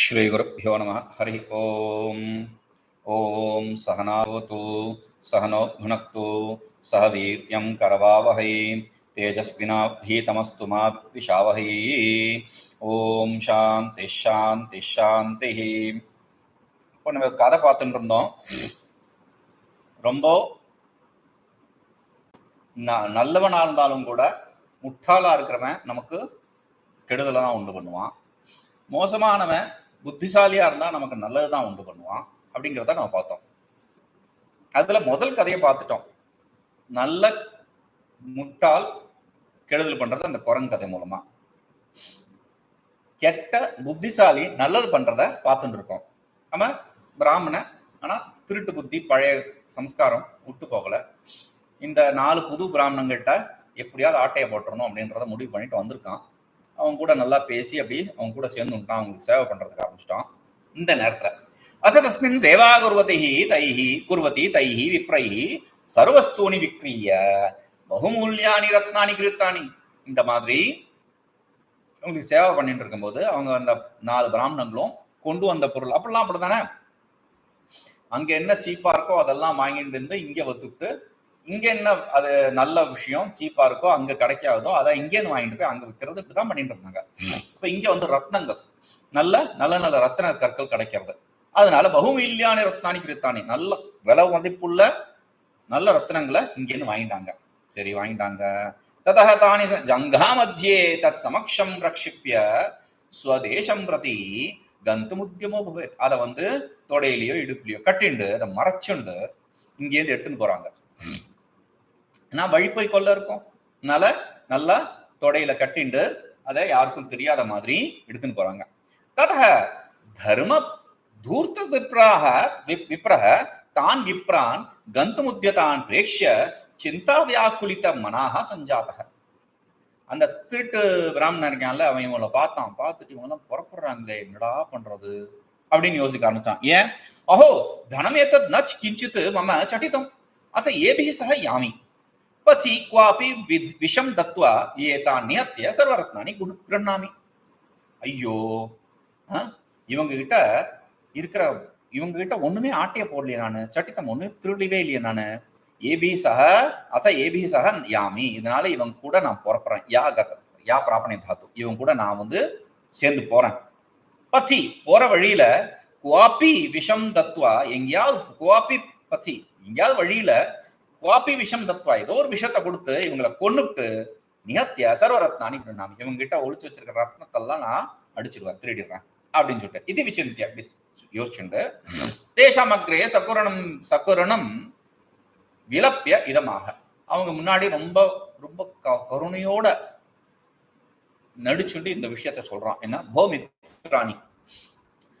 ஸ்ரீகுருப்போ நம. ஹரி ஓம். ஓம் சகனாவது சகனோனக்து சக வீரியம் கரவாவகை தேஜஸ்வினாபீதமஸ்து மா விஷாவகை. ஓம் சாந்தி ஷாந்தி ஷாந்தி இப்போ நம்ம கதை பார்த்துட்டு இருந்தோம். ரொம்ப நல்லவனாக இருந்தாலும் கூட முட்டாளாக இருக்கிறவன் நமக்கு கெடுதலாக உண்டு பண்ணுவான். மோசமானவன் புத்திசாலியா இருந்தா நமக்கு நல்லது தான் உண்டு பண்ணுவான் அப்படிங்கிறத நம்ம பார்த்தோம். அதுல முதல் கதையை பார்த்துட்டோம். நல்ல முட்டாள் கெடுதல் பண்றது அந்த குரங்கு கதை மூலமா. கெட்ட புத்திசாலி நல்லது பண்றத பார்த்துட்டு இருக்கோம். நம்ம பிராமண ஆனா திருட்டு புத்தி பழைய சம்ஸ்காரம் விட்டு போகல. இந்த நாலு புது பிராமணங்கிட்ட எப்படியாவது ஆட்டையை போட்டுறணும் அப்படின்றத முடிவு பண்ணிட்டு வந்திருக்கான். அவங்க கூட நல்லா பேசி அப்படி அவங்க கூட சேர்ந்து விட்டான் அவங்களுக்கு சேவை பண்றதுக்கு ஆரம்பிச்சிட்டான். இந்த நேரத்துல அத தஸ்மின் சேவா குருவதி தைஹி குருவதி தைஹி விப்ரைஹி சர்வஸ்தூனி விக்ரிய பகுமூல்யானி ரத்னானி கிருத்தானி. இந்த மாதிரி அவங்களுக்கு சேவை பண்ணிட்டு இருக்கும்போது அவங்க அந்த நாலு பிராமணங்களும் கொண்டு வந்த பொருள். அப்படிலாம் அப்படித்தானே? அங்க என்ன சீப்பா இருக்கோ அதெல்லாம் வாங்கிட்டு இருந்து இங்க வத்துக்கிட்டு இங்க என்ன அது நல்ல விஷயம் சீப்பா இருக்கோ அங்க கிடைக்காதோ அதை இங்கேருந்து வாங்கிட்டு போய் அங்க விற்கிறது இப்படிதான் பண்ணிட்டு இருந்தாங்க. இப்ப இங்க வந்து ரத்னங்கள். நல்ல நல்ல நல்ல ரத்ன கற்கள் கிடைக்கிறது. அதனால பகுமில்யானி ரத்னானி கிருத்தானி நல்ல விலை மதிப்புள்ள நல்ல ரத்னங்களை இங்கேருந்து வாங்கிட்டாங்க. சரி வாங்கிட்டாங்க. ததக தானி ஜங்கா மத்தியே தத் சமக்ஷம் ரட்சிப்பிய ஸ்வதேசம் பிரதி கந்துமுத்தியமோ பவேத். அதை வந்து தொடையிலையோ இடுப்புலையோ கட்டிண்டு அதை மறைச்சுண்டு இங்கேருந்து எடுத்துன்னு போறாங்க. நான் வழிப்போய் கொள்ள இருக்கும். அதனால நல்லா தொடையில கட்டிண்டு அதை யாருக்கும் தெரியாத மாதிரி எடுத்துன்னு போறாங்க. ததக தர்ம தூர்த்த விப்ராக விப்- தான் விப்ரான் கந்தமுத்தியதான் பிரேக்ஷ்ய சிந்தா வியாக்குலித்த மனாக சஞ்சாதக அந்த திருட்டு பிராமணன் இருக்கான்ல அவன் இவங்களை பார்த்தான். பார்த்துட்டு இவங்க எல்லாம் புறப்படுறாங்களே என்னடா பண்றது? அப்படின்னு யோசிக்க ஆரம்பிச்சான். ஏன்? அஹோ தனமேத்தத் நச் கிஞ்சித்து மம சட்டித்தம். அத்த ஏபிஹி சக யாமி. பத்தி குவாபி விஷம் தத்துவா ஏதான் நியத்திய சர்வரத்னானி குண கிருண்ணாமி ஐயோ ஆ, இவங்க கிட்ட இருக்கிற இவங்க கிட்ட ஒண்ணுமே ஆட்டைய போடலையே நானு. சட்டித்தம் ஒண்ணு திருடவே இல்லையே நானு. ஏபி சக அத ஏபி சக யாமி. இதனால இவங்க கூட நான் புறப்புறேன் யா கத யா பிராபணி தாத்து. இவங்க கூட நான் வந்து சேர்ந்து போறேன். பத்தி போற வழியில குவாப்பி விஷம் தத்துவா எங்கேயாவது குவாப்பி பத்தி எங்கேயாவது வழியில குவாப்பி விஷம் தத்வா. ஏதோ ஒரு விஷத்தை கொடுத்து இவங்களை கொன்னுட்டு நிகத்திய சர்வரத்னானி நாம் இவங்க கிட்ட ஒழிச்சு வச்சிருக்கிற ரத்னத்தெல்லாம் நான் அடிச்சிருவேன் திருடிடுறேன் அப்படின்னு சொல்லிட்டு. இது விசிந்தியா யோசிச்சுண்டு. தேசாம் அக்ரே சக்குரணம் சக்குரணம் விலப்பிய இதமாக. அவங்க முன்னாடி ரொம்ப ரொம்ப க- கருணையோட நடிச்சுண்டு இந்த விஷயத்த சொல்றான். என்ன? பௌமித்ராணி.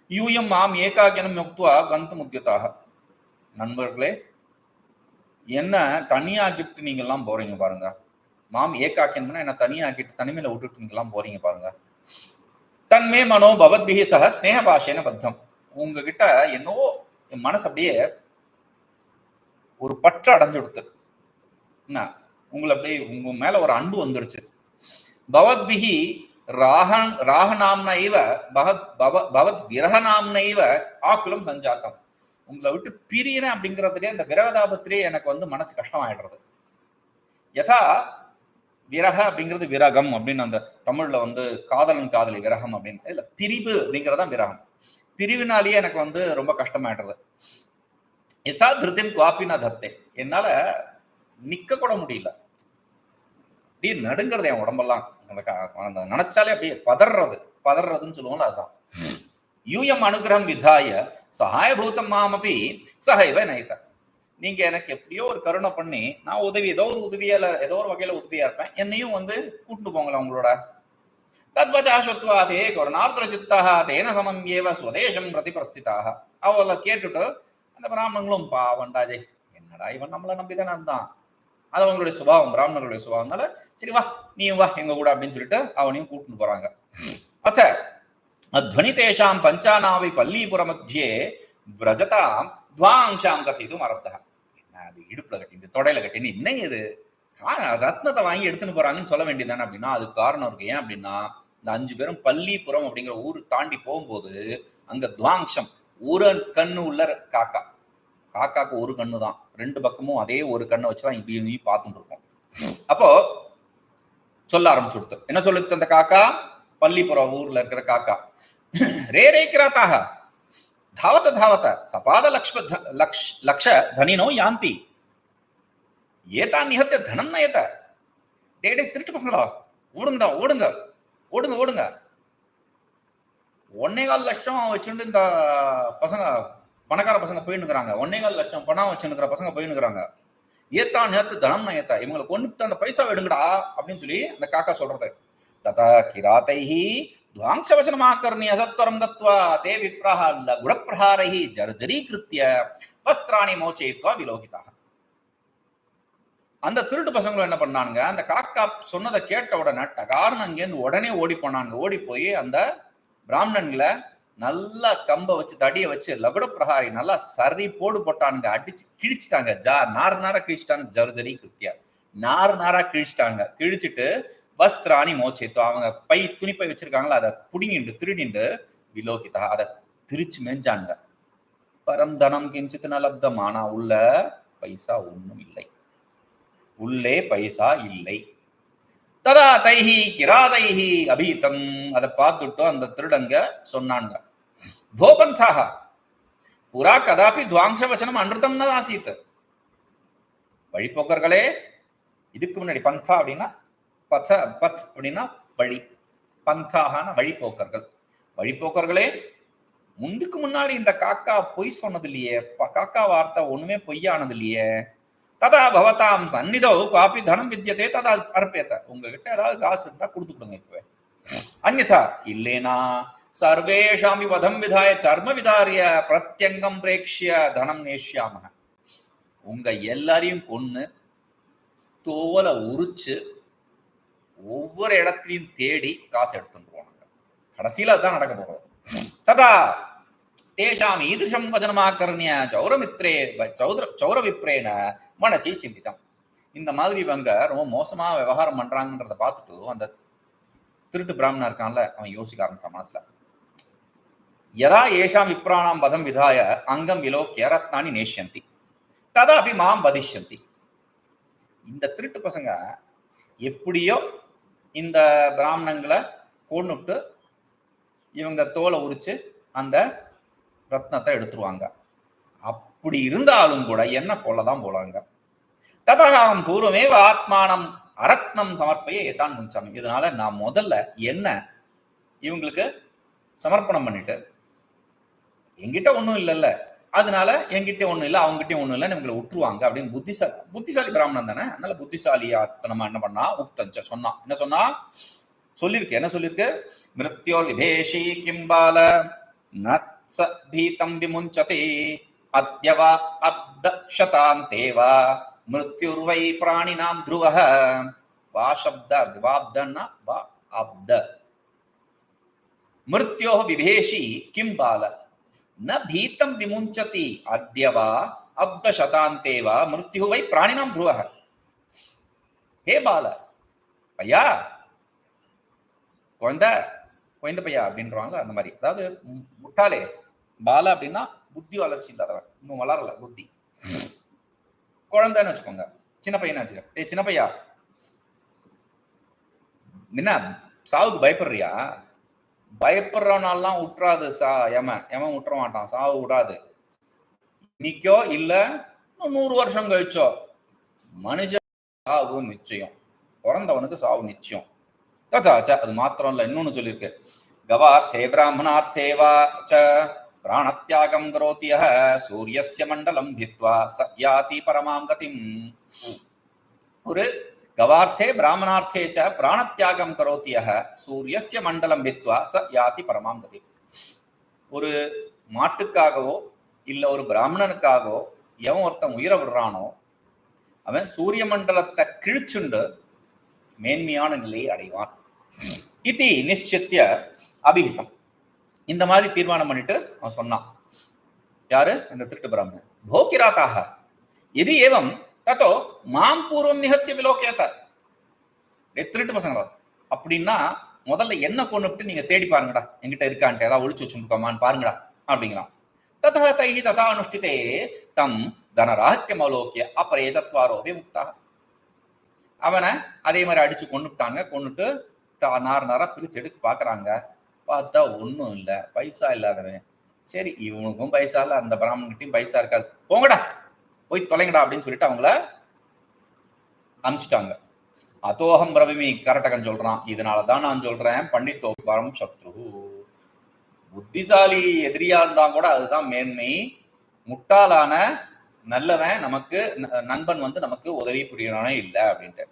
யூயம் மாம் ஏகாக்கியம் யுக்துவா கந்து முத்தியதாக நண்பர்களே என்ன தனியாக்கிட்டு நீங்க எல்லாம் போறீங்க பாருங்க. மாம் ஏகாக்கியம்னா என்ன தனியாக்கிட்டு தனிமையில விட்டுட்டு நீங்க எல்லாம் போறீங்க பாருங்க. தன்மே மனோ பவத்பிகி சக ஸ்னேக பாஷேன பத்தம். உங்ககிட்ட என்னவோ என் மனசு அப்படியே ஒரு பற்று அடைஞ்சு கொடுத்து என்ன? உங்களை அப்படியே உங்க மேல ஒரு அன்பு வந்துருச்சு. பவத்பிகி ராகன் ராகநாம்னைவ பகத் பவ பவத் விரகநாம்னைவ ஆக்குலம் சஞ்சாத்தம். உங்களை விட்டு பிரியறேன் அப்படிங்கிறதுலே அந்த விரகதாபத்திலே எனக்கு வந்து மனசு கஷ்டமாயிடுறது. யதா விரக அப்படிங்கிறது விரகம் அப்படின்னு அந்த தமிழ்ல வந்து காதலன் காதலி விரகம் அப்படின்னு. இல்ல பிரிவு அப்படிங்கறதுதான் விரகம். பிரிவினாலேயே எனக்கு வந்து ரொம்ப கஷ்டமாயிடுறது. யசா திருத்தின் குவாப்பினா தத்தே. என்னால நிக்க கூட முடியல. அப்படியே நடுங்கிறது என் உடம்பெல்லாம். அந்த அந்த நினைச்சாலே அப்படியே பதறது. பதறதுன்னு சொல்லுவோம்ல அதுதான் யூயம் அனுகிரகம் விதாய சகாயபூதம் மாமபி சகைவ நைத்த நீங்க எனக்கு எப்படியோ ஒரு கருணை பண்ணி நான் உதவி ஏதோ ஒரு உதவியால ஏதோ ஒரு வகையில உதவியா இருப்பேன் என்னையும் வந்து கூட்டிட்டு போங்களா உங்களோட தத்வச்சாஸ்வத்வாதே கருணார்த்த சித்தாக தேன சமம் ஏவ ஸ்வதேசம் பிரதிபிரஸ்திதாக அவளை கேட்டுட்டு அந்த பிராமணங்களும் பாவண்டாஜே என்னடா இவன் நம்மளை நம்பிதானே தான் அது அவங்களுடைய சுபாவம் பிராமணர்களுடைய சுபாவம்னால சரி வா நீயும் வா எங்க கூட அப்படின்னு சொல்லிட்டு அவனையும் கூட்டிட்டு போறாங்க. அச்சா அத்வனிதேஷாம் பஞ்சானாவை பல்லீபுர மத்தியே விரஜதாம் துவாங்ஷாம் கத்திதும் அரப்தா என்ன அது இடுப்புல கட்டிட்டு தொடையில கட்டின்னு என்ன இது? ரத்னத்தை வாங்கி எடுத்துன்னு போறாங்கன்னு சொல்ல வேண்டியதானே அப்படின்னா அது காரணம் இருக்கு. ஏன் அப்படின்னா இந்த அஞ்சு பேரும் பள்ளிப்புறம் அப்படிங்கிற ஊர் தாண்டி போகும்போது அங்க துவாங்ஷம் ஒரு கண்ணு உள்ள காக்கா. காக்காக்கு ஒரு கண்ணு தான் ரெண்டு பக்கமும் அதே ஒரு கண்ணை வச்சுதான் இப்படி இப்படி பார்த்துட்டு இருக்கோம். அப்போ சொல்ல ஆரம்பிச்சு கொடுத்து. என்ன சொல்லுது அந்த காக்கா? பள்ளிப்புறம் ஊர்ல இருக்கிற காக்கா. ரே ரே கிராத்தாக தாவத தாவத சபாத லக்ஷ்ம த- லக்ஷ் லக்ஷ தனினோ யாந்தி. ஏதா நிகத்த தனம் நயத்த. டே டே திருட்டு பசங்களா? ஓடுங்கடா ஓடுங்க. ஓடுங்க ஓடுங்க. ஒன்னே கால் லட்சம் வச்சுட்டு இந்த பசங்க பணக்கார பசங்க போயின்னுக்குறாங்க. ஒன்னே கால் லட்சம் பணம் வச்சுருக்கிற பசங்க போயின்னுக்குறாங்க. ஏத்தா நேத்து தனம் ஏத்தா இவங்களை கொண்டுட்டு அந்த பைசா எடுங்கடா அப்படின்னு சொல்லி அந்த காக்கா சொல்றது. ததா किरातैः ध्वांसवचनमाकर्ण्य அசத்வரம் கத்வா தே विप्राः लघुरप्रहारैः जर्जरीकृत्य வஸ்திராணி மோச்சயித்வா விலோகிதாக அந்த திருட்டு பசங்களும் என்ன பண்ணானுங்க? அந்த காக்கா சொன்னதை கேட்ட உடனே டகார்னு அங்கேருந்து உடனே ஓடி போனானுங்க. ஓடி போய் அந்த பிராமணன்களை நல்லா கம்ப வச்சு தடிய வச்சு லகுட பிரகாரி நல்லா சரி போடு போட்டானுங்க. அடிச்சு கிழிச்சிட்டாங்க. ஜா நார் நாரா கிழிச்சிட்டாங்க. ஜர்ஜரி கிருத்தியா. நார் நாரா கிழிச்சிட்டாங்க. கிழிச்சிட்டு வஸ்திராணி மோச்சித்து அவங்க பை துணிப்பை வச்சிருக்காங்களா? அதை புடிங்கிண்டு திருடிண்டு விலோகிதா அதை பிரிச்சு மேஞ்சானுங்க. பரந்தனம் கிஞ்சித் நலப்தம் ஆனா உள்ள பைசா ஒண்ணும் இல்லை. உள்ளே பைசா இல்லை. ததா தைஹி கிராதைஹி அபீதம். அதை பார்த்துட்டு அந்த திருடங்க சொன்னாங்க. தோபந்தாக புறா கதாபி துவாங்ச வச்சனம் அன்றுதம் ந ஆசீத். வழிப்போக்கர்களே இதுக்கு முன்னாடி பந்தா அப்படின்னா பத பத் அப்படின்னா வழி பந்தாகான வழிப்போக்கர்கள் வழிப்போக்கர்களே முந்துக்கு முன்னாடி இந்த காக்கா பொய் சொன்னது இல்லையே ப- காக்கா வார்த்தை ஒண்ணுமே பொய்யானது இல்லையே ததா பவதாம் சந்நிதோ காப்பி தனம் வித்தியதே ததா அர்ப்பேத்த உங்ககிட்ட ஏதாவது காசு இருந்தா கொடுத்து கொடுங்க இப்பவே. அந்யதா இல்லேனா சர்வேஷாமி வதம் விதாய சர்ம விதாரிய பிரத்யங்கம் பிரேக்ஷிய தனம் நேஷ்யாம. உங்க எல்லாரையும் கொன்னு தோலை உரிச்சு ஒவ்வொரு இடத்துலையும் தேடி காசு எடுத்துட்டு போனாங்க. கடைசியில அதுதான் நடக்க போறது ததா தேஷாம் ஈதிருஷம் வசனமாக்கரணிய சௌரமித்ரே சௌர சௌரவிப்ரேன மனசி சிந்தித்தம் இந்த மாதிரி இவங்க ரொம்ப மோசமா விவகாரம் பண்றாங்கன்றத பார்த்துட்டு அந்த திருட்டு பிராமணா இருக்கான்ல அவன் யோசிக்க ஆரம்பிச்சான் மனசுல. யதா ஏஷாம் விப்ராணாம் வதம் விதாய அங்கம் விலோக்கிய ரத்னானி நேஷ்யந்தி. ததாபி மாம் வதிஷ்யந்தி. இந்த திருட்டு பசங்க எப்படியோ இந்த பிராமணங்களை கொன்னுட்டு இவங்க தோலை உரிச்சு அந்த ரத்னத்தை எடுத்துருவாங்க. அப்படி இருந்தாலும் கூட என்ன போலதான் போலாங்க. ததகாம் பூர்வமே ஆத்மானம் அரத்னம் சமர்ப்பைய ஏதான் முன்சாமி. இதனால நான் முதல்ல என்ன இவங்களுக்கு சமர்ப்பணம் பண்ணிட்டு எங்கிட்ட ஒன்றும் இல்லைல்ல. அதனால என்கிட்ட ஒண்ணும் இல்லை அவங்ககிட்ட ஒண்ணும் இல்ல இவங்களை விட்டுருவாங்க அப்படின்னு புத்திசாலி புத்திசாலி பிராமணன் தானே? அதனால புத்திசாலியா நம்ம என்ன பண்ணா? உக்தஞ்ச சொன்னான். என்ன சொன்னா? சொல்லிருக்கு என்ன சொல்லிருக்கு மிருத்யோர் விபேஷி கிம்பால நத்ச பீதம் விமுஞ்சதே அத்யவா அப்த வா மிருத்யுர்வை பிராணினாம் துருவ வா சப்த வாப்தன்னா வா அப்த. மிருத்யோः விபேஷி கிம்பால பால ந பீதம் விமுஞ்சதி அத்ய வா அப்தசதாந்தே வா மிருத்யு வை பிராணினாம் த்ருவः ஹே பால ஐயா குழந்த குழந்த பையா அப்படின்றாங்க அந்த மாதிரி. அதாவது முட்டாளே பால அப்படின்னா புத்தி வளர்ச்சி இல்லாதவன். இன்னும் வளரல புத்தி. குழந்தைன்னு வச்சுக்கோங்க. சின்ன பையனை வச்சுக்க ஏ சின்ன பையா. என்ன சாவுக்கு பயப்படுறியா? பயப்படுறவனாலாம் விட்டுறாது சா எம எமன் விட்டுற மாட்டான் சாவு விடாது. இன்னைக்கோ இல்ல நூறு வருஷம் கழிச்சோ. மனுஷன் சாவு நிச்சயம். பிறந்தவனுக்கு சாவு நிச்சயம். ததாச்ச அது மாத்திரம் இல்ல இன்னொன்னு சொல்லியிருக்கு. கவார்த்தே பிராமணார்த்தே வா ச பிராணத்தியாகம் கரோதி யः சூரியஸ்ய மண்டலம் பித்வா ச பரமாம் கதிம் ஒரு கவார்த்தே பிராமணார்த்தே ச பிராணத்தியாகம் கரோத்தியக யः சூரியஸ்ய மண்டலம் வித்வா ச யாதி பரமாம் கதி. ஒரு மாட்டுக்காகவோ இல்ல ஒரு பிராமணனுக்காகவோ எவன் ஒருத்தன் உயிரை விடுறானோ அவன் சூரிய மண்டலத்தை கிழிச்சுண்டு மேன்மையான நிலையை அடைவான். இத்தி நிச்சித்திய அபிஹிதம். இந்த மாதிரி தீர்மானம் பண்ணிட்டு அவன் சொன்னான். யாரு? இந்த திருட்டு பிராமணன். போக்கிராத்தாக எது ஏவம் தத்தோ மாம் பூர்வம் நிகத்திய விலோகேத்தார் திருட்டு பசங்களா? அப்படின்னா முதல்ல என்ன கொண்டுட்டு நீங்க தேடி பாருங்கடா. எங்கிட்ட இருக்கான்ட்டு ஏதாவது ஒழிச்சு வச்சுருக்கோமான்னு பாருங்கடா அப்படிங்கிறான். ததா தைஹி ததா அனுஷ்டிதே தம் தனராஹ்யம் அவலோக்கிய அப்புறம் ஏதத்வாரோபி முக்தா அவனை அதே மாதிரி அடிச்சு கொண்டுட்டாங்க கொண்டுட்டு தா- நார் நாரா பிரிச்சு எடுத்து பாக்குறாங்க. பார்த்தா ஒன்றும் இல்லை பைசா இல்லாதவன். சரி இவனுக்கும் பைசா இல்லை அந்த பிராமணன்கிட்டயும் பைசா இருக்காது. போங்கடா. போய் தொலைங்கடா அப்படின்னு சொல்லிட்டு அவங்கள அனுப்பிச்சிட்டாங்க. அதோகம் பிரவிமி கரட்டகன் சொல்றான் இதனால தான் நான் சொல்றேன் பண்டித்தோபம் சத்ரு. புத்திசாலி எதிரியா இருந்தா கூட அதுதான் மேன்மை. முட்டாளான நல்லவன் நமக்கு நண்பன் வந்து நமக்கு உதவி புரியணும் இல்லை அப்படின்ட்டு.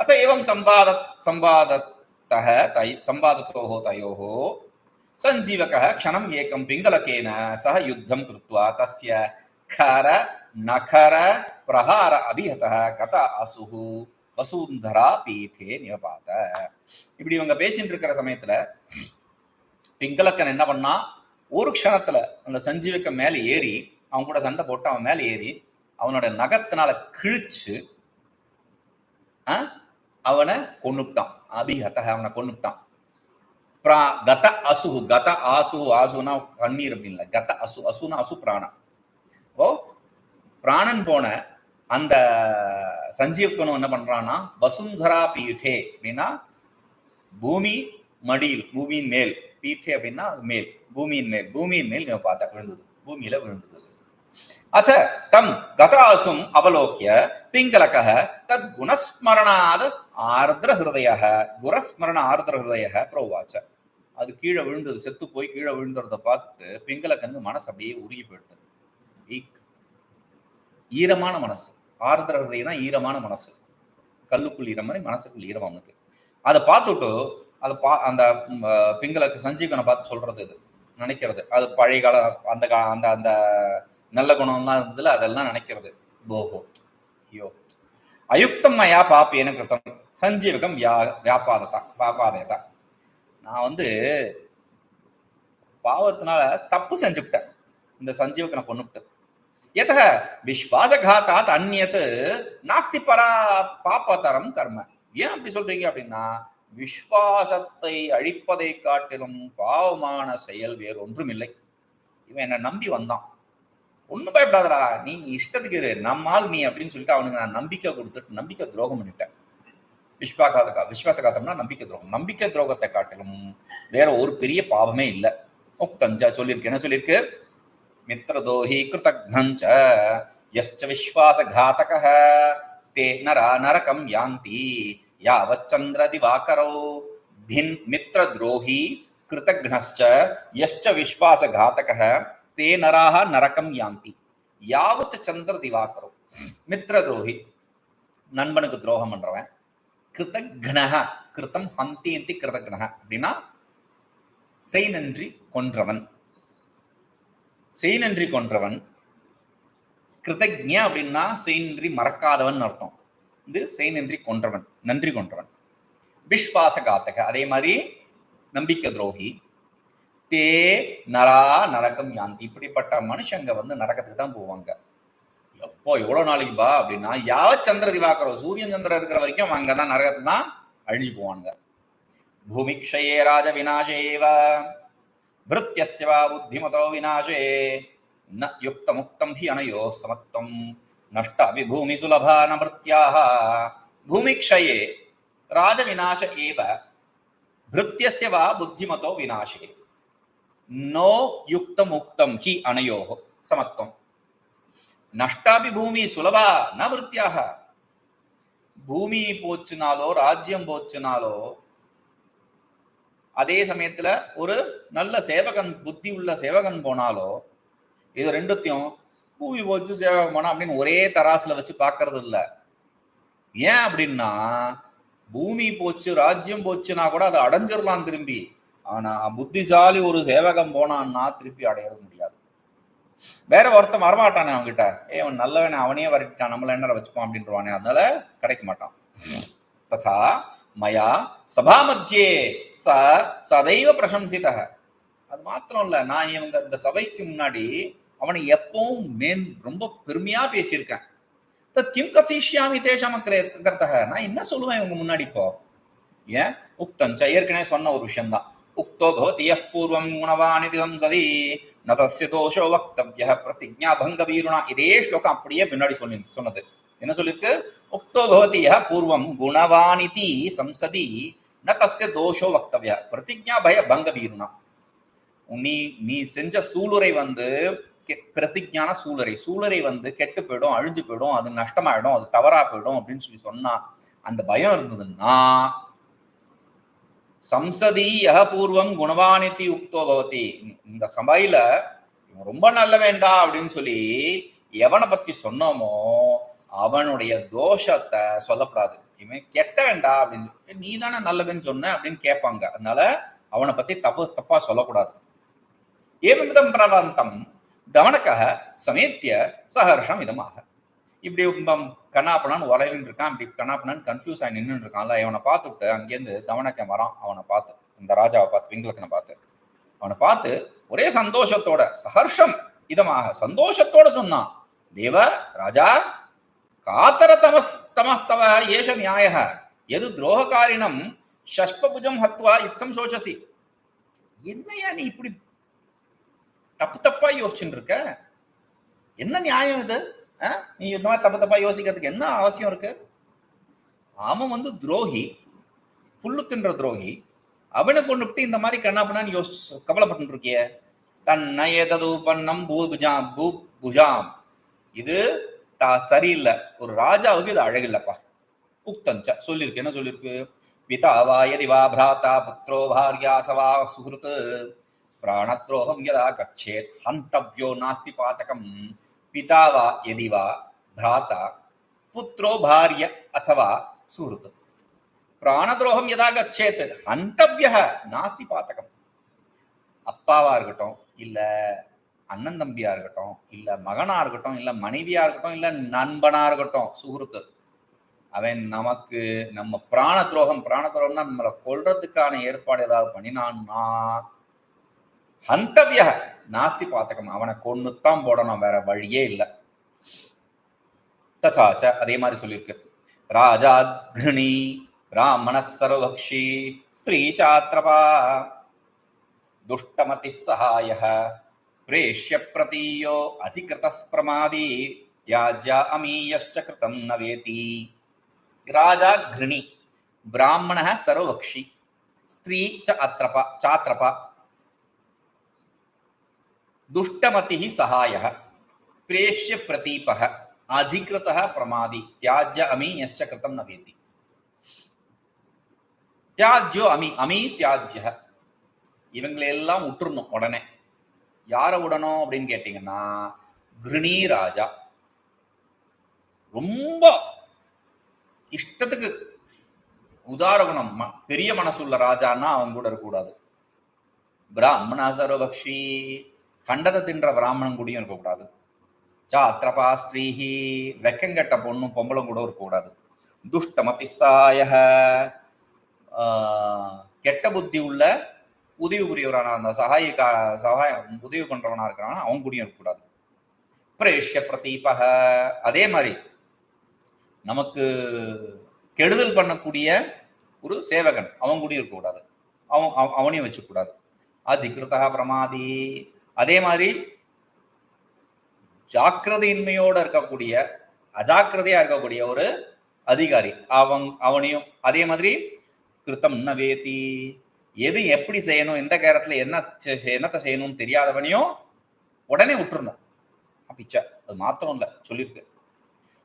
அச்சா இவம் சம்பாத சம்பாதத்தக தை சம்பாதத்தோஹோ தயோஹோ சஞ்சீவக க்ஷணம் ஏக்கம் பிங்களக்கேன சக யுத்தம் கிருத்வா தஸ்ய கார நகர பிரகார அபிஹத கத அசுகு வசுந்தரா பீட்டே நியபாத இப்படி இவங்க பேசிட்டு இருக்கிற சமயத்துல பிங்களக்கன் என்ன பண்ணா ஒரு க்ஷணத்துல அந்த சஞ்சீவிக்க மேலே ஏறி அவன் கூட சண்டை போட்டு அவன் மேலே ஏறி அவனோட நகத்தினால கிழிச்சு அவனை கொண்டுட்டான் அபிஹத அவனை கொண்டுட்டான் பிரா கத அசுகு கத ஆசு ஆசுனா கண்ணீர் அப்படின்னு இல்லை. கத அசு அசுனா அசு பிராணம் ஓ பிராணன் போன அந்த சஞ்சீவ்கனும் என்ன பண்றான்னா வசுந்தரா பீட்டே அப்படின்னா பூமி மடியில் பூமியின் மேல். பீட்டே அப்படின்னா அது மேல் பூமியின் மேல் பூமியின் மேல் பார்த்தா விழுந்தது பூமியில விழுந்தது. அச்ச தம் கதாசும் அவலோக்கிய பிங்களக தத் குணஸ்மரணாத ஆர்திர ஹிருதய குணஸ்மரண ஆர்திர ஹிருதய புரோவாச்ச. அது கீழே விழுந்தது செத்து போய் கீழே விழுந்துறத பார்த்துட்டு பிங்களக்கனுக்கு மனசு அப்படியே உருகி போயிடுது. வீக் ஈரமான மனசு. ஆர்திர ஹிருதயம்னா ஈரமான மனசு. கல்லுக்குள் ஈரம் மாதிரி மனசுக்குள் ஈரம் அவனுக்கு. அதை பார்த்துட்டு அதை பா அந்த ம், பிங்களுக்கு சஞ்சீவனை பார்த்து சொல்றது இது. நினைக்கிறது. அது பழைய கால அந்த கா அந்த அந்த நல்ல குணம்லாம் இருந்ததுல அதெல்லாம் நினைக்கிறது. போகோ ஐயோ. அயுக்தம் மயா பாப்பேன கிருத்தம். சஞ்சீவகம் வியா வியாபாததா தான் நான் வந்து பாவத்தினால தப்பு செஞ்சுவிட்டேன் இந்த சஞ்சீவகனை கொண்டுவிட்டேன் எதக விஸ்வாசகாத்தாத் அந்நியத்து நாஸ்தி பரா பாப்பதரம் கர்ம ஏன் அப்படி சொல்றீங்க அப்படின்னா விஸ்வாசத்தை அழிப்பதை காட்டிலும் பாவமான செயல் வேறு ஒன்றும் இல்லை இவன் என்னை நம்பி வந்தான். ஒன்றும் பயப்படாதடா நீ இஷ்டத்துக்கு இரு நம்மால் நீ அப்படின்னு சொல்லிட்டு அவனுக்கு நான் நம்பிக்கை கொடுத்துட்டு நம்பிக்கை துரோகம் பண்ணிட்டேன். விஸ்வாகாதகா விஸ்வாசகாத்தம்னா நம்பிக்கை துரோகம். நம்பிக்கை துரோகத்தை காட்டிலும் வேற ஒரு பெரிய பாவமே இல்லை. உக்தஞ்சா சொல்லியிருக்கு. என்ன சொல்லியிருக்கு? మిత్రదోహీ కృతఘ్నంచ యశ్చ విశ్వాసఘాతకః తే నరా నరకం యాంతి యావచ్చంద్ర దివాకరౌ భిన్ మిత్రద్రోహీ కృతఘ్నశ్చ యశ్చ విశ్వాసఘాతకః తే నరాహ నరకం యాంతి యావత్ చంద్ర దివాకరౌ மித்ரதுரோகி நண்பனுக்கு துரோகம் பண்றவன் கிருதக்னக கிருத்தம் ஹந்தி கிருதக்னக அப்படின்னா செய் நன்றி கொன்றவன் செய் நன்றி கொன்றவன் கிருதஜ்ய அப்படின்னா செய் நன்றி மறக்காதவன் அர்த்தம். இது செய் நன்றி கொன்றவன் நன்றி கொன்றவன். விஸ்வாசகாத்தக அதே மாதிரி நம்பிக்கை துரோகி தே நரா நரகம் யாந்தி. இப்படிப்பட்ட மனுஷங்க வந்து நரகத்துக்கு தான் போவாங்க. எப்போ எவ்வளோ நாளைக்கு பா அப்படின்னா யாவ சந்திர திவாக்கரோ சூரியன் சந்திரன் இருக்கிற வரைக்கும் அங்கே தான் நரகத்துக்கு தான் அழிஞ்சு போவாங்க. பூமிக்ஷயே ராஜ விநாசேவா. భృత్యస్య వా బుద్ధిమతో వినాశే. నుక్తముక్తం హి అనయో సమత్వం. నష్ట విభూమి సులభా నమృత్యాహ భూమిక్షయే రాజవినాశ ఏవ. భృత్యస్య వా బుద్ధిమతో వినాశే. నో యుక్తముక్తం హి అనయో సమత్వం. నష్టాపి భూమి సులభ నా భూమి పోచ్చునాలో రాజ్యం పోచ్చునాలో அதே சமயத்துல ஒரு நல்ல சேவகன் புத்தி உள்ள சேவகன் போனாலோ இது ரெண்டுத்தையும் பூவி போச்சு சேவகம் போனா அப்படின்னு ஒரே தராசுல வச்சு பாக்குறது இல்ல ஏன் அப்படின்னா பூமி போச்சு ராஜ்யம் போச்சுன்னா கூட அதை அடைஞ்சிடலாம் திரும்பி. ஆனா புத்திசாலி ஒரு சேவகம் போனான்னா திருப்பி அடையிறது முடியாது. வேற ஒருத்தன் வரமாட்டானே அவன்கிட்ட. ஏ அவன் நல்லவனே அவனே வரட்டான் நம்மள என்ன வச்சுப்பான் அப்படின்றவானே. அதனால கிடைக்க மாட்டான். ததா மயா சபாமத்தியே ச சதைவ பிரசம்சித. அது மாத்திரம் இல்ல நான் இவங்க இந்த சபைக்கு முன்னாடி அவனை எப்பவும் மேன் ரொம்ப பெருமையா பேசியிருக்கேன். தத் கிம் கசிஷ்யாமி தேஷாம கர்த்தக. நான் என்ன சொல்லுவேன் இவங்க முன்னாடி இப்போ? ஏன்? உக்தஞ்ச ஏற்கனவே சொன்ன ஒரு விஷயம்தான். உக்தோ பவதி யः பூர்வம் குணவானிதி சதி நதஸ்ய தோஷோ வக்தவ்ய பிரதிஜா பங்க வீருணா இதே ஸ்லோகம் அப்படியே பின்னாடி சொல்லி சொன்னது. என்ன சொல்லிருக்கு? உக்தோ பவதி யா பூர்வம் குணவானிதி சம்சதி ந தஸ்ய தோஷோ வக்தவியா. பிரதிஜா பய பங்க வீருணா நீ நீ செஞ்ச சூளுரை வந்து கெ- பிரதிஜான சூளுரை. சூளுரை வந்து கெட்டு போயிடும் அழிஞ்சு போயிடும் அது நஷ்டமாயிடும் அது தவறா போயிடும் அப்படின்னு சொல்லி சொன்னா அந்த பயம் இருந்ததுன்னா சம்சதி யக பூர்வம் குணவானிதி உக்தோ பவதி இந்த சபையில ரொம்ப நல்ல வேண்டா அப்படின்னு சொல்லி எவனை பத்தி சொன்னோமோ அவனுடைய தோஷத்தை சொல்லக்கூடாது இவன் கெட்டவன்டா அப்படின்னு சொல்லி, நீ தானே நல்லவன் சொன்ன? அப்படின்னு கேட்பாங்க. அதனால அவனை பத்தி தப்பு தப்பா சொல்லக்கூடாது. ஏவமிதம் பிரபந்தம் கவனக்காக சமேத்திய சஹர்ஷம் இதமாக. இப்படி கண்ணாப்பனான்னு உரையின்னு இருக்கான். இப்படி கண்ணாப்பனான்னு கன்ஃபியூஸ் ஆகி நின்று இருக்கான்ல. இவனை பார்த்துட்டு அங்கேருந்து தவணக்க வரான். அவனை பார்த்து இந்த ராஜாவை பார்த்து விங்களக்கனை பார்த்து. அவனை பார்த்து ஒரே சந்தோஷத்தோட சஹர்ஷம் இதமாக சந்தோஷத்தோட சொன்னான். தேவ ராஜா காத்தர தமஸ் தமஸ்தவ ஏஷ நியாய எது துரோகக்காரினம் ஷஷ்பபுஜம் ஹத்வா யுத்தம் சோஷசி. என்னையா நீ இப்படி தப்பு தப்பா யோசிச்சுட்டு இருக்க என்ன நியாயம் இது? ஆ? நீ இந்த மாதிரி தப்பு தப்பா யோசிக்கிறதுக்கு என்ன அவசியம் இருக்கு? அவன் வந்து துரோகி புல்லு தின்ற துரோகி அவனை கொண்டு விட்டு இந்த மாதிரி கண்ணாப்பண்ணான்னு யோசி கவலைப்பட்டு இருக்கிய தன்னை எதது பண்ணம் பூபுஜாம் பூ புஜாம். இது சரியில்லை. ஒரு ராஜாவுக்கு இது அழகில்லப்பா. உக்தஞ்ச. சொல்லியிருக்கு என்ன சொல்லியிருக்கு பிதாவா யதிவா பிராத்தா புத்திரோ பாரியாசவா சுகிருத் பிராணத்ரோகம் யதா கச்சேத். ஹந்தவ்யோ நாஸ்தி பாத்தகம் பிதாவா யதிவா பிராத்தா புத்திரோ பாரிய அசவா சுகிருத் பிராணத்ரோகம் எதா கச்சேத். ஹந்தவ்ய நாஸ்தி பாத்தகம் அப்பாவா இருக்கட்டும். இல்லை அண்ணன் தம்பியா இருக்கட்டும் இல்ல மகனா இருக்கட்டும் இல்ல மனைவியா இருக்கட்டும் இல்ல நண்பனா இருக்கட்டும் சுகுருத்து. அவன் நமக்கு நம்ம பிராண துரோகம் பிராண துரோகம்னா நம்மளை கொல்றதுக்கான ஏற்பாடு ஏதாவது பண்ணினான்னா ஹந்தவிய நாஸ்தி பார்த்துக்கணும் அவனை கொன்னுத்தான் போடணும் வேற வழியே இல்லை. ததாச்ச அதே மாதிரி சொல்லியிருக்கு. ராஜா கிருணி பிராமண சர்வக்ஷி ஸ்திரீ சாத்திரபா துஷ்டமதி சகாய प्रेष्य प्रतीयो अधिकृतः प्रमादी त्याज्या अमीयश्च कृतं न वेति राजा घृणि ब्राह्मणः सर्वभक्षि स्त्री च अत्रप चात्रप दुष्टमतिः सहायः प्रेष्य प्रतीपः अधिकृतः प्रमादी त्याज्य अमी यश्च कृतं न वेति தியாஜ்யோ அமி அமி தியாஜ்ய இவங்களை எல்லாம் உற்றுணும் உடனே யாரை விடணும் அப்படின்னு கேட்டீங்கன்னா கிருணி ராஜா. ரொம்ப இஷ்டத்துக்கு உதார குணம் ம- பெரிய மனசுள்ள ராஜான்னா அவங்க கூட இருக்கக்கூடாது. பிராமணா சர்வபக்ஷி கண்டதை தின்ற பிராமணன் கூடயும் இருக்கக்கூடாது. சாத்திரபா ஸ்ரீஹி வெக்கங்கெட்ட பொண்ணும் பொம்பளும் கூட இருக்கக்கூடாது. துஷ்டமதிசாய கெட்ட புத்தி உள்ள உதவி புரியவரான அந்த சகாய சகாயம் உதவி பண்றவனா இருக்கிறானா அவன் கூடயும் இருக்கக்கூடாது. பிரேஷ்ய பிரதீபக. அதே மாதிரி நமக்கு கெடுதல் பண்ணக்கூடிய ஒரு சேவகன் அவன் கூடயும் இருக்கக்கூடாது. அவன் அவ- அவனையும் வச்சுக்கூடாது அதிகிருத்தா பிரமாதி. அதே மாதிரி ஜாக்கிரதையின்மையோட இருக்கக்கூடிய அஜாக்கிரதையா இருக்கக்கூடிய ஒரு அதிகாரி அவன் அவனையும் அதே மாதிரி கிருத்தம் ந வேத்தி எது எப்படி செய்யணும் எந்த நேரத்துல என்ன என்னத்தை செய்யணும்னு தெரியாதவனையும் உடனே விட்டுறணும். பிச்சை அது மாத்திரம் இல்ல சொல்லியிருக்கு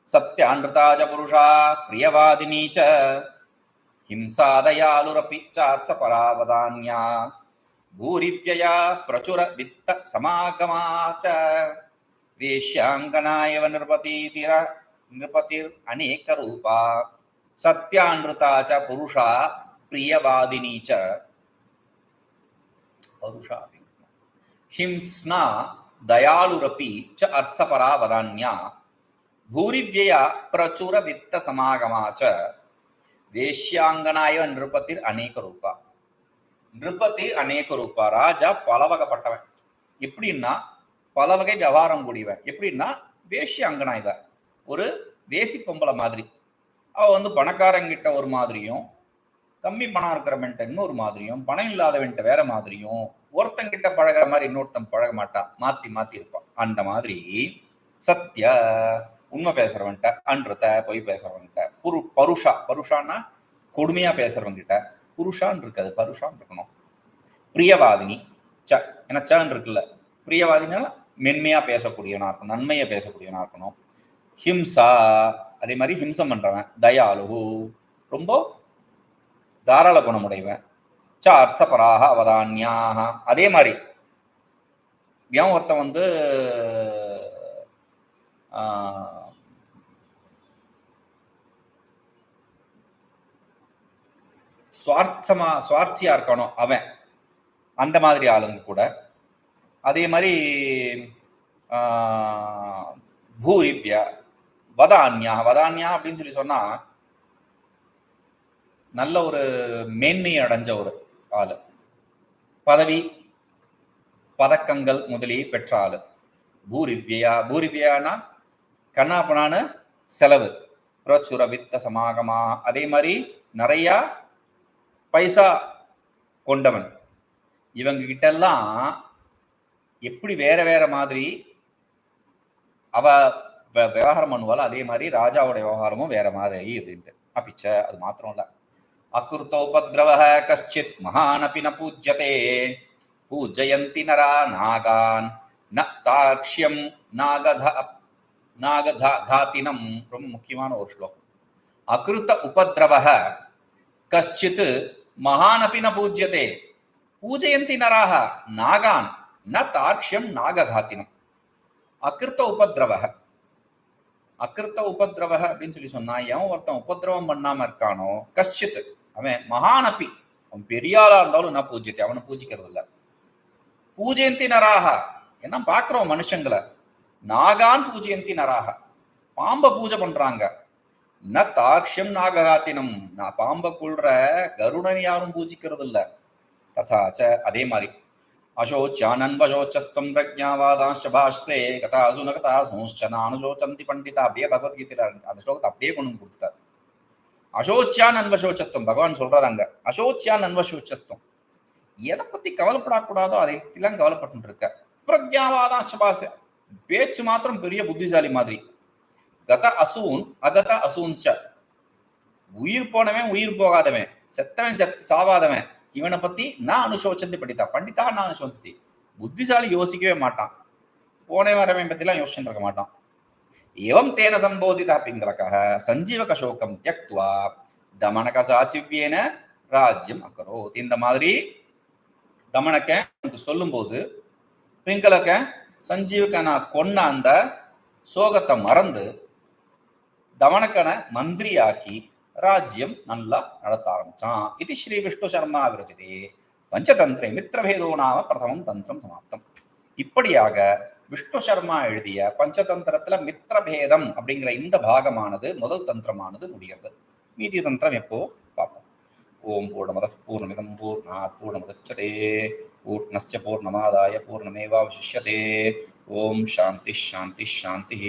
சத்யானிருதாஜ புருஷா பிரியவாதினீச்ச ஹிம்சாதயாலுரபி சார்த்த பராவதான்யா பூரிவ்யயா பிரச்சுர வித்த சமாகமாச்ச வேஷ்யாங்கனாயவ நிருபதீதிர நிருபதிர் அநேக ரூபா சத்யானிருதாச்ச புருஷா பிரியவாதினீச்ச அருஷா ஹிம்ஸ்னா தயாலுரப்பி ச அர்த்தபரா வதான்யா பூரிவிய பிரச்சுர வித்த சமாகமாச்ச வேஷ்யாங்கனாய நிருபத்தில் அநேக ரூபா நிருபத்தில் அநேக ரூபா ராஜா பலவகப்பட்டவன். எப்படின்னா பலவகை விவகாரம் கூடியவன். எப்படின்னா வேஷி அங்கனா ஒரு வேசி பொம்பளை மாதிரி. அவள் வந்து பணக்காரங்கிட்ட ஒரு மாதிரியும் கம்மி பணம் இருக்கிறவன்ட்ட இன்னொரு மாதிரியும் பணம் இல்லாதவன்ட்ட வேற மாதிரியும் ஒருத்தங்கிட்ட பழகுற மாதிரி இன்னொருத்தன் பழக மாட்டான் மாத்தி மாத்தி இருப்பான். அந்த மாதிரி சத்யா உண்மை பேசுறவன்ட்ட அன்றத பொய் பேசுறவன்கிட்ட புரு பருஷா பருஷான்னா கொடுமையா பேசுறவங்கிட்ட புருஷான் இருக்காது பருஷான் இருக்கணும். பிரியவாதினி ச ஏன்னா சன் இருக்குல்ல. பிரியவாதினா மென்மையா பேசக்கூடியவனா இருக்கணும் நன்மையா பேசக்கூடியவனா இருக்கணும். ஹிம்சா அதே மாதிரி ஹிம்சம் பண்றவன் தயாலு ரொம்ப தாராள குணமுடையவன். ச அர்த்தபராக அவதான்யாக அதே மாதிரி ஏன் ஒருத்தன் வந்து சுவார்த்தமா சுவார்த்தியா இருக்கானோ அவன். அந்த மாதிரி ஆளுங்க கூட. அதே மாதிரி ஆஹ், பூரிவ்யா வதான்யா வதான்யா அப்படின்னு சொல்லி சொன்னா நல்ல ஒரு மேன்மை அடைஞ்ச ஒரு ஆளு. பதவி பதக்கங்கள் முதலியை பெற்ற ஆளு. பூரிவ்யா பூரிவ்யானா கண்ணாப்பனான செலவு. பிரச்சுர வித்த சமாகமா. அதே மாதிரி நிறைய பைசா கொண்டவன். இவங்க கிட்டெல்லாம் எப்படி வேற வேற மாதிரி அவ விவகாரம் பண்ணுவாள் அதே மாதிரி ராஜாவோட விவகாரமும் வேற மாதிரி அப்படின்ட்டு அப்பிச்ச அது மாத்திரம் இல்லை அகிருத்தோபத்ரவ கஷ்டித் மகானபி ந பூஜ்யதே. பூஜயந்தி நரா நாகான். ந தார்க்ஷ்யம் நாகத நாகதா காத்தினம் ரொம்ப முக்கியமான ஒரு ஸ்லோகம். அகிருத்த உபதிரவக கஷ்டித் மகானபி ந பூஜ்யதே. பூஜயந்தி நராக நாகான். ந தார்க்ஷ்யம் நாககாத்தினம் அகிருத்த உபதிரவக அகிருத்த உபதிரவக அப்படின்னு சொல்லி சொன்னா எவன் ஒருத்தன் உபதிரவம் பண்ணாம இருக்கானோ கஷ்டித் அவன் மகானப்பி அவன் பெரியாளா இருந்தாலும் நான் பூஜ்யத்தை அவனை பூஜிக்கிறது இல்ல பூஜயந்தி நராக என்ன பாக்குறோம் மனுஷங்களை? நாகான் பூஜயந்தி நராக பாம்ப பூஜை பண்றாங்க. ந தார்க்ஷ்யம் நாககாத்தினம். நான் பாம்ப கொள்ற கருடன் யாரும் பூஜிக்கிறது இல்ல ததாச்ச அதே மாதிரி. அசோச்சானன்வசோச்சஸ்தம் பிரஜாவாதாஞ்ச பாஷ்யே கதாசு ந கதாசுச்ச நானுசோச்சந்தி பண்டிதா. அப்படியே பகவத்கீதையில அந்த ஸ்லோகத்தை அப்படியே கொண்டு வந்து கொடுத்துட்டார். அசோச்சியான் அன்வசோச்சத்துவம். பகவான் சொல்றாங்க அசோச்சியான் அன்வசோச்சஸ்தம் எதை பத்தி கவலைப்படக்கூடாதோ அதை பத்திலாம் கவலைப்பட்டு இருக்க பிரஜாவாதாஞ்ச சுபாச. பேச்சு மாத்திரம் பெரிய புத்திசாலி மாதிரி. கத அசூன் அகத அசூன்ச்ச உயிர் போனவன் உயிர் போகாதவன். செத்தவன் செத் சாவாதவன். இவனை பத்தி நான் அனுசோச்சந்தி பண்டிதா பண்டிதா நான் அனுசோச்சந்தி புத்திசாலி யோசிக்கவே மாட்டான். போனே வரவன் பத்திலாம் யோசிச்சுட்டு இருக்க மாட்டான். ஏவம் தேன சம்போதித பிங்களக்காக சஞ்சீவக சோகம் தியக்துவா தமனக சாச்சிவ்யேன ராஜ்யம் அக்கரோத் இந்த மாதிரி தமனக்க எனக்கு சொல்லும்போது பிங்களக்க சஞ்சீவக நான் கொன்ன அந்த சோகத்தை மறந்து தமனக்கனை மந்திரியாக்கி ராஜ்யம் நல்லா நடத்த ஆரம்பிச்சான். இது ஸ்ரீ விஷ்ணு சர்மா விரதிதே. பஞ்சதந்திரே மித்திரபேதோ நாம பிரதமம் தந்திரம் சமாப்தம். இப்படியாக விஷ்ணு சர்மா எழுதிய பஞ்சதந்திரத்துல மித்திரபேதம் அப்படிங்கிற இந்த பாகமானது முதல் தந்திரமானது முடிகிறது. மீதி தந்திரம் எப்போ? பார்ப்போம். ஓம் பூர்ணமத பூர்ணமிதம் பூர்ணா பூர்ணமுதச்சதே. பூர்ணஸ்ய பூர்ணமாதாய பூர்ணமேவாவசிஷ்யதே ஓம் சாந்தி சாந்தி சாந்தி